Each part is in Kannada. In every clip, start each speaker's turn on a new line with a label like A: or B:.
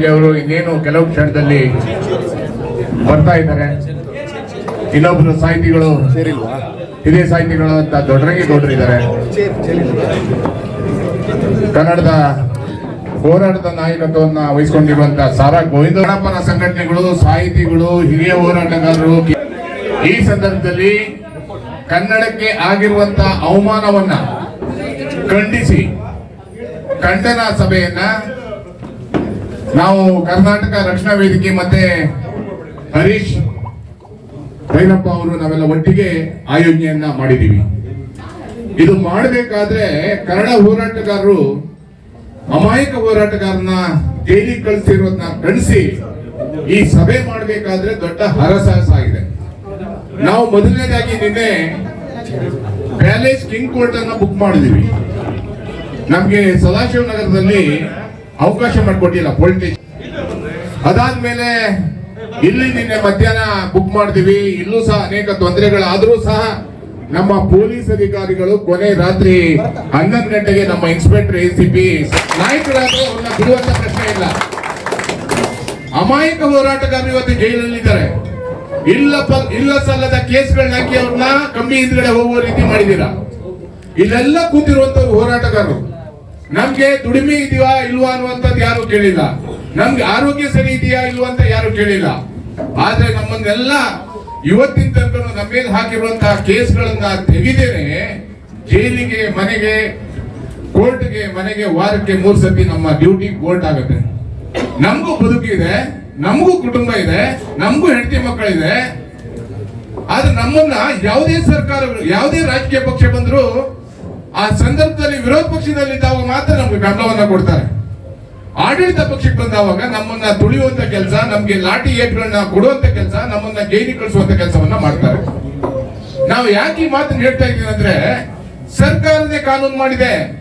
A: ಕೆಲವು ಕ್ಷಣದಲ್ಲಿ ಬರ್ತಾ ಇದ್ದಾರೆ. ಇನ್ನೊಬ್ಬರು ಸಾಹಿತಿಗಳು ಹಿರಿಯ ಸಾಹಿತಿಗಳು ಅಂತ ದೊಡ್ಡರಂಗಿ ದೊಡ್ಡಿದ್ದಾರೆ ಕನ್ನಡದ ಹೋರಾಟದ ನಾಯಕತ್ವವನ್ನು ವಹಿಸಿಕೊಂಡಿರುವಂತಹ ಸಾರಾ ಗೋವಿಂದ ಗಣಪನ ಸಂಘಟನೆಗಳು, ಸಾಹಿತಿಗಳು, ಹಿರಿಯ ಹೋರಾಟಗಾರರು ಈ ಸಂದರ್ಭದಲ್ಲಿ ಕನ್ನಡಕ್ಕೆ ಆಗಿರುವಂತಹ ಅವಮಾನವನ್ನ ಖಂಡಿಸಿ, ಖಂಡನಾ ಸಭೆಯನ್ನ ನಾವು ಕರ್ನಾಟಕ ರಕ್ಷಣಾ ವೇದಿಕೆ ಮತ್ತೆ ಹರೀಶ್ ಭೈರಪ್ಪ ಅವರು ನಾವೆಲ್ಲ ಒಟ್ಟಿಗೆ ಆಯೋಜನೆಯನ್ನ ಮಾಡಿದೀವಿ ಇದು ಮಾಡಬೇಕಾದ್ರೆ ಕನ್ನಡ ಹೋರಾಟಗಾರರು, ಅಮಾಯಕ ಹೋರಾಟಗಾರನ ಜೈಲಿಗೆ ಕಳಿಸಿರೋದನ್ನ ಕಳಿಸಿ ಈ ಸಭೆ ಮಾಡಬೇಕಾದ್ರೆ ದೊಡ್ಡ ಹರಸಾಹಸ ಆಗಿದೆ. ನಾವು ಮೊದಲನೇದಾಗಿ ನಿನ್ನೆ ಪ್ಯಾಲೇಸ್ ಕಿಂಗ್ ಕೋರ್ಟ್ ಅನ್ನ ಬುಕ್ ಮಾಡಿದೀವಿ ನಮ್ಗೆ ಸದಾಶಿವ ನಗರದಲ್ಲಿ ಅವಕಾಶ ಮಾಡಿಕೊಟ್ಟಿಲ್ಲ ಪೊಲಿಟಿಕ್ ಅದಾದ್ಮೇಲೆ ಇಲ್ಲಿ ನಿನ್ನೆ ಮಧ್ಯಾಹ್ನ ಬುಕ್ ಮಾಡ್ತೀವಿ. ಇಲ್ಲೂ ಸಹ ಅನೇಕ ತೊಂದರೆಗಳಾದ್ರೂ ಸಹ ನಮ್ಮ ಪೊಲೀಸ್ ಅಧಿಕಾರಿಗಳು ಕೊನೆ ರಾತ್ರಿ ಹನ್ನೊಂದು ಗಂಟೆಗೆ ನಮ್ಮ ಇನ್ಸ್ಪೆಕ್ಟರ್ ಎ ಸಿ ಪಿ ನಾಯಕರಾದ್ರೆ ಪ್ರಶ್ನೆ ಇಲ್ಲ. ಅಮಾಯಕ ಹೋರಾಟಗಾರರು ಇವತ್ತು ಜೈಲಲ್ಲಿದ್ದಾರೆ. ಇಲ್ಲ ಇಲ್ಲ ಸಲ್ಲದ ಕೇಸ್ಗಳನ್ನ ಹಾಕಿ ಅವ್ರನ್ನ ಕಮ್ಮಿ ಹಿಂದ್ಗಡೆ ಹೋಗುವ ರೀತಿ ಮಾಡಿದ್ದೀರಾ? ಇಲ್ಲೆಲ್ಲ ಕೂತಿರುವಂತ ಹೋರಾಟಗಾರರು. ನಮ್ಗೆ ದುಡಿಮೆ ಇದೆಯಾ ಇಲ್ವಾ ಅನ್ನುವಂಥದ್ದು ಯಾರು ಕೇಳಿಲ್ಲ. ನಮ್ಗೆ ಆರೋಗ್ಯ ಸರಿ ಇದೆಯಾ ಇಲ್ವಾ ಅಂತ ಯಾರು ಕೇಳಿಲ್ಲ. ಆದ್ರೆ ನಮ್ಮನ್ನೆಲ್ಲ ಇವತ್ತಿನ ತನಕ ನಮ್ಮ ಮೇಲೆ ಹಾಕಿರುವಂತಹ ಕೇಸ್ಗಳನ್ನ ತೆಗಿದೇನೆ ಜೈಲಿಗೆ, ಮನೆಗೆ, ಕೋರ್ಟ್ಗೆ, ಮನೆಗೆ ವಾರಕ್ಕೆ ಮೂರ್ ಸತಿ ನಮ್ಮ ಡ್ಯೂಟಿ ಕೋರ್ಟ್ ಆಗುತ್ತೆ. ನಮಗೂ ಬದುಕಿದೆ ನಮಗೂ ಕುಟುಂಬ ಇದೆ, ನಮಗೂ ಹೆಂಡತಿ ಮಕ್ಕಳಿದೆ. ಆದ್ರೆ ನಮ್ಮನ್ನ ಯಾವುದೇ ಸರ್ಕಾರಗಳು ಯಾವುದೇ ರಾಜಕೀಯ ಪಕ್ಷ ಬಂದ್ರು ಆ ಸಂದರ್ಭದಲ್ಲಿ ವಿರೋಧ ಪಕ್ಷದಲ್ಲಿದ್ದಾಗ ಮಾತ್ರ ನಮ್ಗೆ ಬೆಂಬಲವನ್ನ ಕೊಡ್ತಾರೆ. ಆಡಳಿತ ಪಕ್ಷಕ್ಕೆ ಬಂದಾಗ ನಮ್ಮನ್ನ ತುಳಿಯುವಂತ ಕೆಲಸ, ನಮ್ಗೆ ಲಾಠಿ ಏಟ್ಗಳನ್ನ ಕೊಡುವಂತ ಕೆಲಸ, ನಮ್ಮನ್ನ ಜೈಲಿ ಕಳಿಸುವಂತ ಕೆಲಸವನ್ನ ಮಾಡ್ತಾರೆ. ನಾವು ಯಾಕೆ ಈ ಮಾತನ್ನ ಹೇಳ್ತಾ ಇದ್ದೀವಿ ಅಂದ್ರೆ, ಸರ್ಕಾರನೇ ಕಾನೂನು ಮಾಡಿದೆ.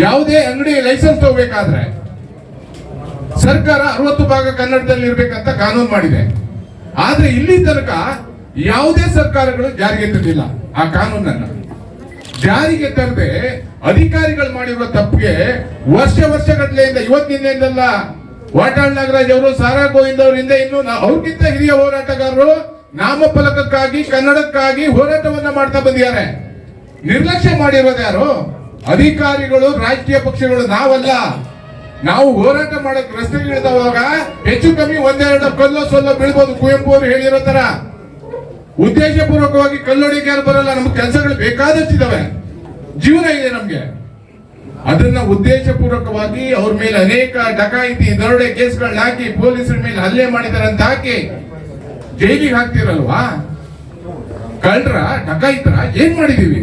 A: ಯಾವುದೇ ಅಂಗಡಿ ಲೈಸೆನ್ಸ್ ತಗೋಬೇಕಾದ್ರೆ ಸರ್ಕಾರ ಅರವತ್ತು ಭಾಗ ಕನ್ನಡದಲ್ಲಿ ಇರ್ಬೇಕಂತ ಕಾನೂನು ಮಾಡಿದೆ. ಆದ್ರೆ ಇಲ್ಲಿ ತನಕ ಯಾವುದೇ ಸರ್ಕಾರಗಳು ಜಾರಿಗೆ ತಂದಿಲ್ಲ ಆ ಕಾನೂನನ್ನ. ಜಾರಿಗೆ ತರದೆ ಅಧಿಕಾರಿಗಳು ಮಾಡಿರುವ ತಪ್ಪಿಗೆ ವರ್ಷ ವರ್ಷಗಟ್ಟಲೆಯಿಂದ ಇವತ್ತಿನಿಂದಲ್ಲ ವಾಟಾಳ್ ನಾಗರಾಜ್ ಅವರು, ಸಾರಾ ಗೋವಿಂದ್ ಅವರಿಂದ ಇನ್ನು ನಾ- ಅವ್ರಿಗಿಂತ ಹಿರಿಯ ಹೋರಾಟಗಾರರು ನಾಮಫಲಕಕ್ಕಾಗಿ, ಕನ್ನಡಕ್ಕಾಗಿ ಹೋರಾಟವನ್ನ ಮಾಡ್ತಾ ಬಂದಿದ್ದಾರೆ. ನಿರ್ಲಕ್ಷ್ಯ ಮಾಡಿರೋದು ಯಾರು? ಅಧಿಕಾರಿಗಳು ರಾಜಕೀಯ ಪಕ್ಷಗಳು, ನಾವಲ್ಲ. ನಾವು ಹೋರಾಟ ಮಾಡಕ್ ರಸ್ತೆಗಿಳಿದವಾಗ ಹೆಚ್ಚು ಕಮ್ಮಿ ಒಂದೆರಡು ಕಲ್ಲೋ ಸೊಲ್ಲೋ ಬೀಳ್ಬೋದು ಕುವೆಂಪು ಅವರು ಹೇಳಿರೋ ತರ. ಉದ್ದೇಶಪೂರ್ವಕವಾಗಿ ಕಲ್ಲೊಡಿಗೆ ಯಾರು ಬರಲ್ಲ ನಮ್ಗೆ ಕೆಲಸಗಳು ಬೇಕಾದಷ್ಟಿದಾವೆ. ಜೀವನ ಇದೆ ನಮ್ಗೆ. ಅದನ್ನ ಉದ್ದೇಶಪೂರ್ವಕವಾಗಿ ಅವ್ರ ಮೇಲೆ ಅನೇಕ ಡಕಾಯಿತಿ, ದರೋಡೆ ಕೇಸ್ಗಳನ್ನ ಹಾಕಿ ಪೊಲೀಸರ ಮೇಲೆ ಹಲ್ಲೆ ಮಾಡಿದಾರೆ ಅಂತ ಹಾಕಿ ಜೈಲಿಗೆ ಹಾಕ್ತಿರಲ್ವಾ? ಕಳ್ರ ಡಕಾಯಿತರ ಏನ್ ಮಾಡಿದೀವಿ?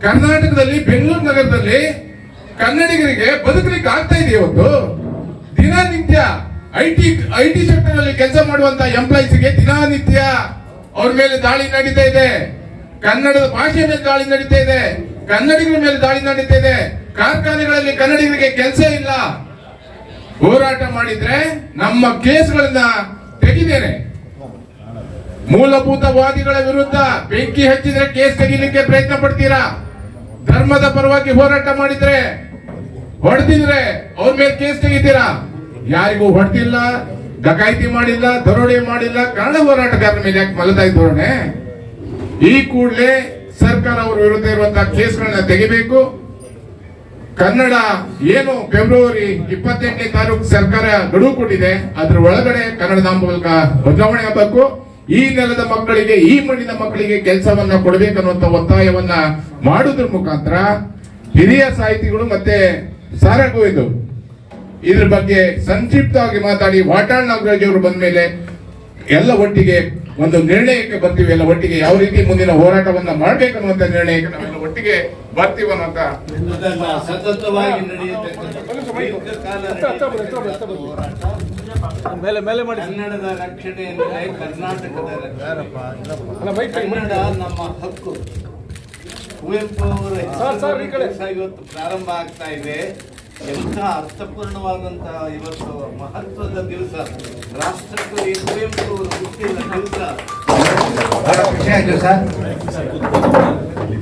A: ಕರ್ನಾಟಕದಲ್ಲಿ ಬೆಂಗಳೂರು ನಗರದಲ್ಲಿ ಕನ್ನಡಿಗರಿಗೆ ಬದುಕಲಿಕ್ಕೆ ಆಗ್ತಾ ಇದೆ ಇವತ್ತು? ದಿನನಿತ್ಯ I T I T sector ಅಲ್ಲಿ ಕೆಲಸ ಮಾಡುವಂತ ಎಂಪ್ಲಾಯೀಸ್ಗೆ ದಿನನಿತ್ಯ ಅವ್ರ ಮೇಲೆ ದಾಳಿ ನಡೀತಾ ಇದೆ. ಕನ್ನಡದ ಭಾಷೆ ಮೇಲೆ ದಾಳಿ ನಡೀತಾ ಇದೆ. ಕನ್ನಡಿಗರ ಮೇಲೆ ದಾಳಿ ನಡೀತಾ ಇದೆ. ಕಾರ್ಖಾನೆಗಳಲ್ಲಿ ಕನ್ನಡಿಗರಿಗೆ ಕೆಲಸ ಇಲ್ಲ. ಹೋರಾಟ ಮಾಡಿದ್ರೆ ನಮ್ಮ ಕೇಸ್ಗಳನ್ನ ತೆಗಿದೇನೆ. ಮೂಲಭೂತವಾದಿಗಳ ವಿರುದ್ಧ ಬೆಂಕಿ ಹಚ್ಚಿದ್ರೆ ಕೇಸ್ ತೆಗಿಲಿಕ್ಕೆ ಪ್ರಯತ್ನ ಪಡ್ತೀರಾ? ಧರ್ಮದ ಪರವಾಗಿ ಹೋರಾಟ ಮಾಡಿದ್ರೆ ಹೊಡೆದಿದ್ರೆ ಅವ್ರ ಮೇಲೆ ಕೇಸ್ ತೆಗಿತೀರಾ? ಯಾರಿಗೂ ಹೊಡೆದಿಲ್ಲ. ಡಕಾಯಿತಿ ಮಾಡಿಲ್ಲ, ದರೋಡೆ ಮಾಡಿಲ್ಲ ಕನ್ನಡ ಹೋರಾಟಗಾರರ ಮೇಲೆ ಯಾಕೆ ಮಲತಾಯಿ ಧೋರಣೆ? ಈ ಕೂಡಲೇ ಸರ್ಕಾರ ಅವರ ವಿರುದ್ಧ ಇರುವಂತಹ ಕೇಸ್ಗಳನ್ನ ತೆಗಿಬೇಕು. ಕನ್ನಡ ಏನು ಫೆಬ್ರವರಿ ಇಪ್ಪತ್ತೆಂಟನೇ ತಾರೀಕು ಸರ್ಕಾರ ಗಡುವು ಕೊಟ್ಟಿದೆ, ಅದ್ರ ಒಳಗಡೆ ಕನ್ನಡ ಮೂಲಕ ಬದಲಾವಣೆ ಆಗಬೇಕು. ಈ ನೆಲದ ಮಕ್ಕಳಿಗೆ, ಈ ಮಣ್ಣಿನ ಮಕ್ಕಳಿಗೆ ಕೆಲಸವನ್ನ ಕೊಡಬೇಕನ್ನುವಂತ ಒತ್ತಾಯವನ್ನ ಮಾಡುವುದ್ರ ಮುಖಾಂತರ ಹಿರಿಯ ಸಾಹಿತಿಗಳು ಮತ್ತೆ ಸಾರಾ ಇದ್ರ ಬಗ್ಗೆ ಸಂಕ್ಷಿಪ್ತವಾಗಿ ಮಾತಾಡಿ ವಾಟಾಳ್ ನಾಗರಾಜ್ ಅವರು ಬಂದ ಮೇಲೆ ಎಲ್ಲ ಒಟ್ಟಿಗೆ ಒಂದು ನಿರ್ಣಯಕ್ಕೆ ಬರ್ತೀವಿ ಎಲ್ಲ ಒಟ್ಟಿಗೆ ಯಾವ ರೀತಿ ಮುಂದಿನ ಹೋರಾಟವನ್ನ ಮಾಡ್ಬೇಕನ್ನುವಂತ ನಿರ್ಣಯಕ್ಕೆ ನಾವೆಲ್ಲ ಒಟ್ಟಿಗೆ ಬರ್ತೀವಿ
B: ಹೋರಾಟ.
C: ಮೇಲೆ ಮೇಲೆ ಮಾಡಿ
B: ಕನ್ನಡದ ರಕ್ಷಣೆ ಎಂದರೆ ಕರ್ನಾಟಕದ. ಕನ್ನಡ ನಮ್ಮ ಹಕ್ಕು ಕುವೆಂಪು ಅವರ
C: ಸರ್, ಸರ್, ಈ ಕಡೆ.
B: ದಿವಸ ಇವತ್ತು ಪ್ರಾರಂಭ ಆಗ್ತಾ ಇದೆ ಎಂಥ ಅರ್ಥಪೂರ್ಣವಾದಂತಹ ಇವತ್ತು ಮಹತ್ವದ ದಿವಸ? ರಾಷ್ಟ್ರಕ್ಕೆ ಕುವೆಂಪು ದಿವಸ.
D: ಬಹಳ ಖುಷಿ ಆಯ್ತು ಸರ್.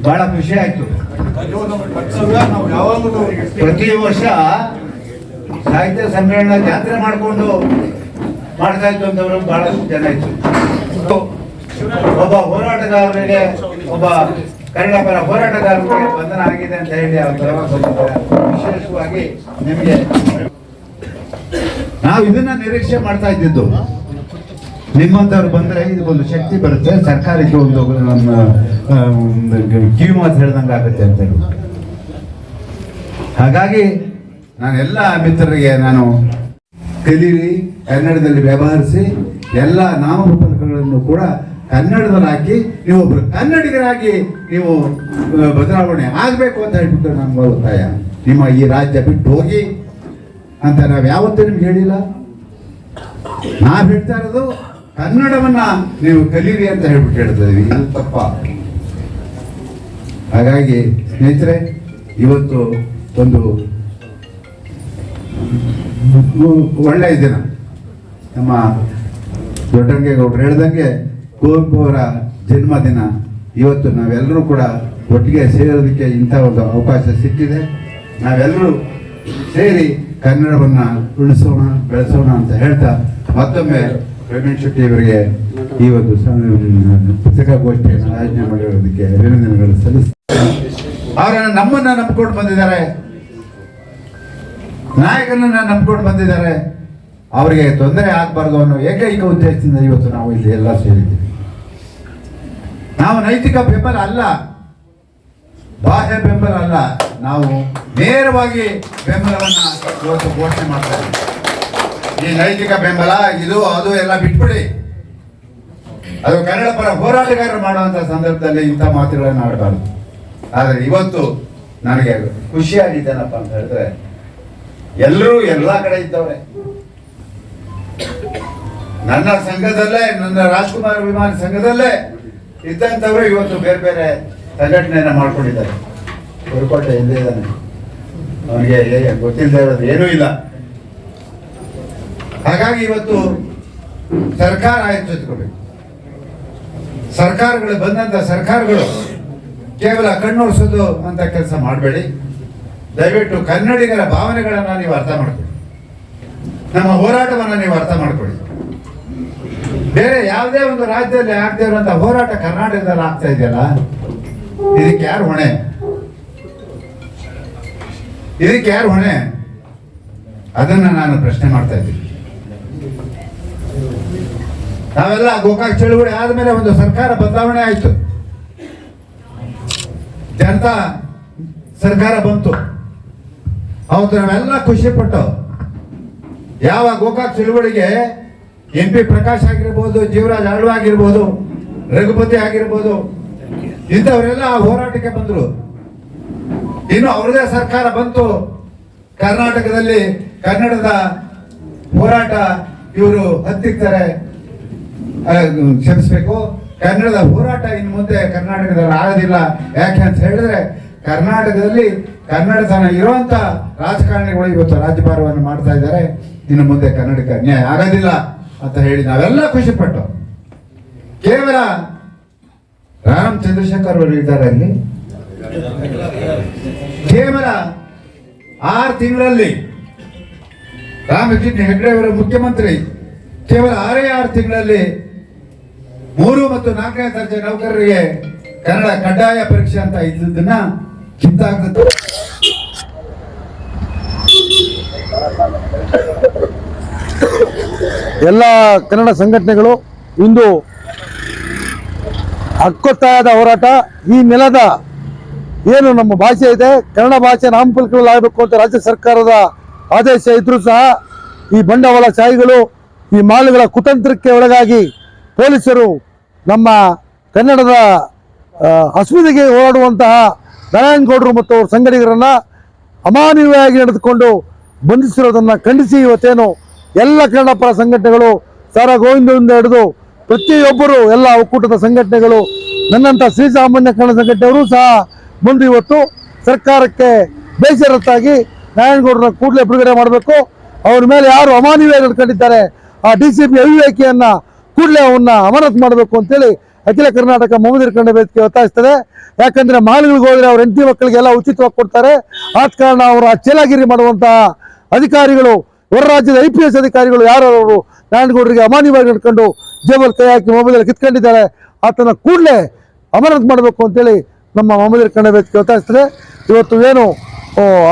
D: ಬಹಳ ಖುಷಿ ಆಯ್ತು. ಪ್ರತಿ ವರ್ಷ ಸಾಹಿತ್ಯ ಸಮ್ಮೇಳನ ಜಾತ್ರೆ ಮಾಡಿಕೊಂಡು ಮಾಡ್ತಾ ಇತ್ತು ಅಂತವ್ರು ಬಹಳ ಜನ ಇತ್ತು ಒಬ್ಬ ಹೋರಾಟಗಾರರಿಗೆ ಒಬ್ಬ ಕನ್ನಡ ಪರ ಹೋರಾಟಗಾರರಿಗೆ ಬಂಧನ ಆಗಿದೆ ಅಂತ ಹೇಳಿ ಅವ್ರ ಪರವಾಗಿ ನಿಮಗೆ ನಾವು ಇದನ್ನ ನಿರೀಕ್ಷೆ ಮಾಡ್ತಾ ಇದ್ದಿದ್ದು. ನಿಮ್ಮಂಥವ್ರು ಬಂದ್ರೆ ಒಂದು ಶಕ್ತಿ ಬರುತ್ತೆ. ಸರ್ಕಾರಕ್ಕೆ ಒಂದು ನಮ್ಮ, ಕಿವಿ ಮಾತು ಹೇಳ್ದಂಗೆ ಆಗುತ್ತೆ ಅಂತ ಹೇಳಿ. ಹಾಗಾಗಿ ನಾನೆಲ್ಲ ಮಿತ್ರರಿಗೆ ನಾನು ಕಲೀರಿ ಕನ್ನಡದಲ್ಲಿ ವ್ಯವಹರಿಸಿ ಎಲ್ಲ ನಾಮಫಲಕಗಳನ್ನು ಕೂಡ ಕನ್ನಡದಲ್ಲಿ ಹಾಕಿ ನೀವೊಬ್ರು ಕನ್ನಡಿಗರಾಗಿ ನೀವು ಬದಲಾವಣೆ ಆಗಬೇಕು ಅಂತ ಹೇಳ್ಬಿಟ್ಟು ನಮ್ಮ ಒತ್ತಾಯ ನಿಮ್ಮ ಈ ರಾಜ್ಯ ಬಿಟ್ಟು ಹೋಗಿ ಅಂತ ನಾವು ಯಾವತ್ತೂ ನಿಮ್ಗೆ ಹೇಳಿಲ್ಲ. ನಾವು ಹೇಳ್ತಾ ಇರೋದು ಕನ್ನಡವನ್ನ ನೀವು ಕಲೀರಿ ಅಂತ ಹೇಳ್ಬಿಟ್ಟು ಹೇಳ್ತಾ ಇದೀವಿ. ಇದು ತಪ್ಪ. ಹಾಗಾಗಿ ಸ್ನೇಹಿತರೆ, ಇವತ್ತು ಒಂದು ಒಳ್ಳೆಯ ದಿನ. ನಮ್ಮ ದೊಡ್ಡಂಗೇಗೌಡರು ಹೇಳ್ದಂಗೆ ಕುವೆಂಪು ಅವರ ಜನ್ಮದಿನ. ಇವತ್ತು ನಾವೆಲ್ಲರೂ ಕೂಡ ಒಟ್ಟಿಗೆ ಸೇರೋದಕ್ಕೆ ಇಂಥ ಒಂದು ಅವಕಾಶ ಸಿಕ್ಕಿದೆ. ನಾವೆಲ್ಲರೂ ಸೇರಿ ಕನ್ನಡವನ್ನು ಉಳಿಸೋಣ, ಬೆಳೆಸೋಣ ಅಂತ ಹೇಳ್ತಾ ಮತ್ತೊಮ್ಮೆ ರಮೇಶ್ ಶೆಟ್ಟಿ ಅವರಿಗೆ ಈ ಒಂದು ಪತ್ರಿಕಾಗೋಷ್ಠಿಯನ್ನು ಆಯೋಜನೆ ಮಾಡಿರೋದಕ್ಕೆ ಅಭಿನಂದನೆಗಳು ಸಲ್ಲಿಸ್ತಾರೆ ಅವರನ್ನು ನಮ್ಮನ್ನ ನಂಬ್ಕೊಂಡು ಬಂದಿದ್ದಾರೆ. ನಾಯಕನನ್ನ ನಂಬ್ಕೊಂಡು ಬಂದಿದ್ದಾರೆ. ಅವರಿಗೆ ತೊಂದರೆ ಆಗಬಾರ್ದು ಅನ್ನೋ ಏಕೈಕ ಉದ್ದೇಶದಿಂದ ಇವತ್ತು ನಾವು ಇಲ್ಲಿ ಎಲ್ಲ ಸೇರಿದ್ದೀವಿ. ನಾವು ನೈತಿಕ ಬೆಂಬಲ ಅಲ್ಲ, ಬಾಹ್ಯ ಬೆಂಬಲ ಅಲ್ಲ. ನಾವು ನೇರವಾಗಿ ಬೆಂಬಲವನ್ನು ಇವತ್ತು ಘೋಷಣೆ ಮಾಡ್ತಾ ಇದ್ದೀವಿ. ಈ ನೈತಿಕ ಬೆಂಬಲ, ಇದು, ಅದು ಎಲ್ಲ ಬಿಟ್ಬಿಡಿ. ಅದು ಕನ್ನಡ ಪರ ಹೋರಾಟಗಾರರು ಮಾಡುವಂತ ಸಂದರ್ಭದಲ್ಲಿ ಇಂಥ ಮಾತುಗಳನ್ನು ಆಡಬಾರ್ದು. ಆದರೆ ಇವತ್ತು ನನಗೆ ಖುಷಿಯಾಗಿದ್ದೇನಪ್ಪ ಅಂತ ಹೇಳಿದ್ರೆ, ಎಲ್ಲರೂ ಎಲ್ಲ ಕಡೆ ಇದ್ದವ್ರೆ. ನನ್ನ ಸಂಘದಲ್ಲೇ, ನನ್ನ ರಾಜ್ಕುಮಾರ್ ಅಭಿಮಾನಿ ಸಂಘದಲ್ಲೇ ಇದ್ದಂಥವ್ರು ಇವತ್ತು ಬೇರೆ ಬೇರೆ ಸಂಘಟನೆಯನ್ನ ಮಾಡ್ಕೊಂಡಿದ್ದಾರೆ. ಹೊರಕೋಟೆ ಇಲ್ಲೇ ಇದ್ದಾನೆ ಅವನಿಗೆ ಗೊತ್ತಿಲ್ಲದೆ ಇರೋದು, ಏನೂ ಇಲ್ಲ. ಹಾಗಾಗಿ ಇವತ್ತು ಸರ್ಕಾರ ಎಚ್ಚೆತ್ಕೋಬೇಕು. ಸರ್ಕಾರಗಳು ಬಂದಂತ ಸರ್ಕಾರಗಳು ಕೇವಲ ಕಣ್ಣೋರ್ಸೋದು ಅಂತ ಕೆಲಸ ಮಾಡಬೇಡಿ. ದಯವಿಟ್ಟು ಕನ್ನಡಿಗರ ಭಾವನೆಗಳನ್ನು ನೀವು ಅರ್ಥ ಮಾಡ್ಕೊಳ್ಳಿ. ನಮ್ಮ ಹೋರಾಟವನ್ನು ನೀವು ಅರ್ಥ ಮಾಡ್ಕೊಳ್ಳಿ. ಬೇರೆ ಯಾವುದೇ ಒಂದು ರಾಜ್ಯದಲ್ಲಿ ಆಗದೆ ಇರುವಂತಹ ಹೋರಾಟ ಕರ್ನಾಟಕದಲ್ಲಿ ಆಗ್ತಾ ಇದೆಯಲ್ಲ, ಇದಕ್ಕೆ ಯಾರು ಹೊಣೆ? ಇದಕ್ಕೆ ಯಾರು ಹೊಣೆ? ಅದನ್ನ ನಾನು ಪ್ರಶ್ನೆ ಮಾಡ್ತಾ ಇದ್ದೀನಿ. ನಾವೆಲ್ಲ ಗೋಕಾಕ್ ಚಳುವಳಿ ಆದ್ಮೇಲೆ ಒಂದು ಸರ್ಕಾರ ಬದಲಾವಣೆ ಆಯ್ತು. ಜನತಾ ಸರ್ಕಾರ ಬಂತು. ಅವತ್ತು ನಾವೆಲ್ಲ ಖುಷಿ ಪಟ್ಟು ಯಾವ ಗೋಕಾಕ್ ಚಳುವಳಿಗೆ ಎಂ ಪಿ ಪ್ರಕಾಶ್ ಆಗಿರ್ಬೋದು, ಜೀವರಾಜ್ ಆಳ್ವ ಆಗಿರ್ಬೋದು, ರಘುಪತಿ ಆಗಿರ್ಬೋದು, ಇಂಥವರೆಲ್ಲ ಆ ಹೋರಾಟಕ್ಕೆ ಬಂದ್ರು. ಇನ್ನು ಅವರದೇ ಸರ್ಕಾರ ಬಂತು, ಕರ್ನಾಟಕದಲ್ಲಿ ಕನ್ನಡದ ಹೋರಾಟ ಇವರು ಹತ್ತಿಕ್ತಾರೆ. ಕ್ಷಮಿಸ್ಬೇಕು. ಕನ್ನಡದ ಹೋರಾಟ ಇನ್ನು ಮುಂದೆ ಕರ್ನಾಟಕದಲ್ಲಿ ಆಗೋದಿಲ್ಲ. ಯಾಕೆ ಅಂತ ಹೇಳಿದ್ರೆ, ಕರ್ನಾಟಕದಲ್ಲಿ ಕನ್ನಡತನ ಇರುವಂತ ರಾಜಕಾರಣಿಗಳು ಇವತ್ತು ರಾಜ್ಯಭಾರವನ್ನು ಮಾಡ್ತಾ ಇದ್ದಾರೆ. ಇನ್ನು ಮುಂದೆ ಕನ್ನಡಕ್ಕೆ ನ್ಯಾಯ ಆಗೋದಿಲ್ಲ ಅಂತ ಹೇಳಿ ನಾವೆಲ್ಲ ಖುಷಿ ಪಟ್ಟು ಕೇವಲ ರಾಮ್ ಚಂದ್ರಶೇಖರ್ ಅವರು ಇದ್ದಾರೆ ಅಲ್ಲಿ. ಕೇವಲ ಆರು ತಿಂಗಳಲ್ಲಿ ರಾಮಕೃಷ್ಣ ಹೆಗ್ಡೆ ಅವರ ಮುಖ್ಯಮಂತ್ರಿ ಕೇವಲ ಆರೇ ಆರು ತಿಂಗಳಲ್ಲಿ ಮೂರು ಮತ್ತು ನಾಲ್ಕನೇ ದರ್ಜೆ ನೌಕರರಿಗೆ ಕನ್ನಡ ಕಡ್ಡಾಯ ಪರೀಕ್ಷೆ ಅಂತ ಇದ್ದದನ್ನ ಚಿಂತಾಗುತ್ತೆ
C: ಎಲ್ಲ ಕನ್ನಡ ಸಂಘಟನೆಗಳು ಇಂದು ಹಕ್ಕೊತ್ತಾಯದ ಹೋರಾಟ ಈ ನೆಲದ ಏನು ನಮ್ಮ ಭಾಷೆ ಇದೆ? ಕನ್ನಡ ಭಾಷೆ ನಾಮಫಲಕಗಳಾಗಬೇಕು ಅಂತ ರಾಜ್ಯ ಸರ್ಕಾರದ ಆದೇಶ ಇದ್ರೂ ಸಹ ಈ ಬಂಡವಾಳ ಶಾಹಿಗಳು, ಈ ಮಾಲುಗಳ ಕುತಂತ್ರಕ್ಕೆ ಒಳಗಾಗಿ ಪೊಲೀಸರು ನಮ್ಮ ಕನ್ನಡದ ಅಸ್ಮಿತೆಗೆ ಹೋರಾಡುವಂತಹ ನಾರಾಯಣಗೌಡರು ಮತ್ತು ಅವರ ಸಂಗಡಿಗರನ್ನ ಅಮಾನವೀಯವಾಗಿ ನಡೆದುಕೊಂಡು ಬಂಧಿಸಿರೋದನ್ನ ಖಂಡಿಸಿ ಇವತ್ತೇನು ಎಲ್ಲ ಕನ್ನಡ ಪರ ಸಂಘಟನೆಗಳು ಸಾರಾ ಗೋವಿಂದದಿಂದ ಹಿಡಿದು ಪ್ರತಿಯೊಬ್ಬರು ಎಲ್ಲ ಒಕ್ಕೂಟದ ಸಂಘಟನೆಗಳು, ನನ್ನಂತ ಶ್ರೀಸಾಮಾನ್ಯ ಕನ್ನಡ ಸಂಘಟನೆಯವರು ಸಹ ಬಂದು ಇವತ್ತು ಸರ್ಕಾರಕ್ಕೆ ಬೇಜಾರತ್ತಾಗಿ ನಾರಾಯಣಗೌಡರನ್ನ ಕೂಡಲೇ ಬಿಡುಗಡೆ ಮಾಡಬೇಕು. ಅವ್ರ ಮೇಲೆ ಯಾರು ಅಮಾನವೀಯ ನಡ್ಕೊಂಡಿದ್ದಾರೆ, ಆ ಡಿ ಸಿ ಪಿ ಅವಿವೇಕಿಯನ್ನ ಕೂಡಲೇ ಅವನ್ನ ಅಮಾನತ್ ಮಾಡಬೇಕು ಅಂತೇಳಿ ಅಖಿಲ ಕರ್ನಾಟಕ ಮಮದಿರ ಕಂಡ ವೇದಿಕೆ ಒತ್ತಾಯಿಸ್ತದೆ. ಯಾಕಂದ್ರೆ ಮಾಲ್ಗಳಿಗೆ ಹೋದ್ರೆ ಅವ್ರ ಹೆಂಡತಿ ಮಕ್ಕಳಿಗೆಲ್ಲ ಉಚಿತವಾಗಿ ಕೊಡ್ತಾರೆ. ಆದ ಕಾರಣ ಅವರ ಚೇಲಾಗಿರಿ ಮಾಡುವಂತಹ ಅಧಿಕಾರಿಗಳು, ಹೊರ ರಾಜ್ಯದ ಐ ಪಿ ಎಸ್ ಅಧಿಕಾರಿಗಳು ಯಾರು ಅವರು? ನಾರಾಯಣಗೌಡರಿಗೆ ಅಮಾನ್ಯವಾಗಿ ನಡ್ಕೊಂಡು ಜೇಬಲ್ ಕೈ ಹಾಕಿ ಮೊಬೈಲ್ ಕಿತ್ಕೊಂಡಿದ್ದಾರೆ. ಆತನ ಕೂಡಲೇ ಅಮಾನತ್ ಮಾಡಬೇಕು ಅಂತೇಳಿ ನಮ್ಮ ಮೊಹಮ್ಮದ್ ಕನ್ನಡ ವೇದಿಕೆ ಇರ್ತಾರೆ ಇವತ್ತು ಏನು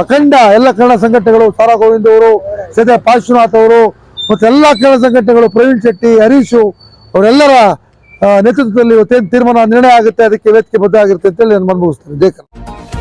C: ಅಖಂಡ ಎಲ್ಲ ಕನ್ನಡ ಸಂಘಟನೆಗಳು, ಸಾರಾ ಗೋವಿಂದ್ ಅವರು, ಸದ್ಯ ಪಾರ್ಶ್ವನಾಥ್ ಅವರು, ಮತ್ತೆ ಎಲ್ಲ ಕನ್ನಡ ಸಂಘಟನೆಗಳು, ಪ್ರವೀಣ್ ಶೆಟ್ಟಿ, ಹರೀಶು, ಅವರೆಲ್ಲರ ನೇತೃತ್ವದಲ್ಲಿ ಇವತ್ತೇನು ತೀರ್ಮಾನ, ನಿರ್ಣಯ ಆಗುತ್ತೆ, ಅದಕ್ಕೆ ವೇದಿಕೆ ಬದ್ಧ ಆಗಿರುತ್ತೆ ಅಂತೇಳಿ ನಾನು ಮನಮುಗಿಸ್ತೇನೆ ಜೈ ಕನ್ನಡ